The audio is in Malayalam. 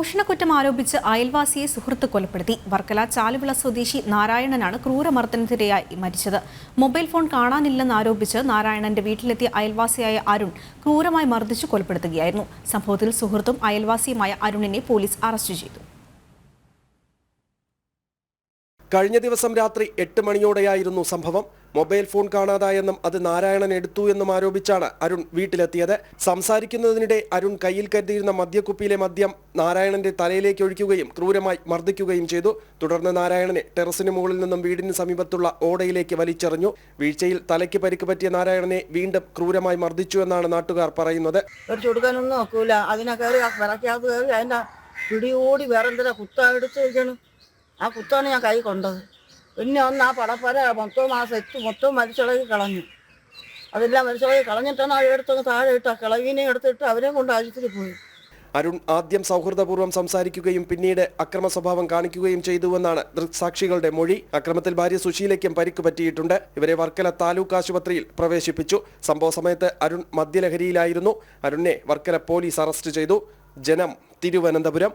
മോഷണക്കുറ്റം ആരോപിച്ച് അയൽവാസിയെ സുഹൃത്ത് കൊലപ്പെടുത്തി. വർക്കല ചാലുവിള സ്വദേശി നാരായണനാണ് ക്രൂരമർദ്ദനത്തിരയായി മരിച്ചത്. മൊബൈൽ ഫോൺ കാണാനില്ലെന്ന് ആരോപിച്ച് നാരായണന്റെ വീട്ടിലെത്തിയ അയൽവാസിയായ അരുൺ ക്രൂരമായി മർദ്ദിച്ചു കൊലപ്പെടുത്തുകയായിരുന്നു. സംഭവത്തിൽ സുഹൃത്തും അയൽവാസിയുമായ അരുണിനെ പോലീസ് അറസ്റ്റ് ചെയ്തു. കഴിഞ്ഞ ദിവസം രാത്രി എട്ട് മണിയോടെയായിരുന്നു സംഭവം. മൊബൈൽ ഫോൺ കാണാതായെന്നും അത് നാരായണൻ എടുത്തു എന്നും ആരോപിച്ചാണ് അരുൺ വീട്ടിലെത്തിയത്. സംസാരിക്കുന്നതിനിടെ അരുൺ കയ്യിൽ കരുതിയിരുന്ന മദ്യക്കുപ്പിയിലെ മദ്യം നാരായണന്റെ തലയിലേക്ക് ഒഴിക്കുകയും ക്രൂരമായി മർദ്ദിക്കുകയും ചെയ്തു. തുടർന്ന് നാരായണനെ ടെറസിന് മുകളിൽ നിന്നും വീടിന് സമീപത്തുള്ള ഓടയിലേക്ക് വലിച്ചെറിഞ്ഞു. വീഴ്ചയിൽ തലയ്ക്ക് പരിക്ക് പറ്റിയ നാരായണനെ വീണ്ടും ക്രൂരമായി മർദ്ദിച്ചു എന്നാണ് നാട്ടുകാർ പറയുന്നത്. അതിനെ കയറി പിടിയോടി വേറെ എന്തിനാ കുത്ത എടുത്ത് വെക്കണം? ആ കുത്താണ് ഞാൻ കൈ കൊണ്ടത്. പിന്നെ ഒന്ന് ആ പടപ്പര മൊത്തവും ആ സെറ്റ് മൊത്തവും മരിച്ചിളകി കളഞ്ഞു. അതെല്ലാം മരിച്ചിളകി കളഞ്ഞിട്ടാണ് ആ എടുത്തൊന്ന് താഴെ ഇട്ട് ആ കിളവിനെ എടുത്തിട്ട് അവരെ കൊണ്ട് ആശുപത്രിയിൽ പോയി. അരുൺ ആദ്യം സൗഹൃദപൂർവം സംസാരിക്കുകയും പിന്നീട് അക്രമ സ്വഭാവം കാണിക്കുകയും ചെയ്തുവെന്നാണ് ദൃക്സാക്ഷികളുടെ മൊഴി. അക്രമത്തിൽ ഭാര്യ സുശീലയ്ക്കും പരിക്ക് പറ്റിയിട്ടുണ്ട്. ഇവരെ വർക്കല താലൂക്ക് ആശുപത്രിയിൽ പ്രവേശിപ്പിച്ചു. സംഭവ സമയത്ത് അരുൺ മദ്യലഹരിയിലായിരുന്നു. അരുണിനെ വർക്കല പോലീസ് അറസ്റ്റ് ചെയ്തു. ജനം തിരുവനന്തപുരം.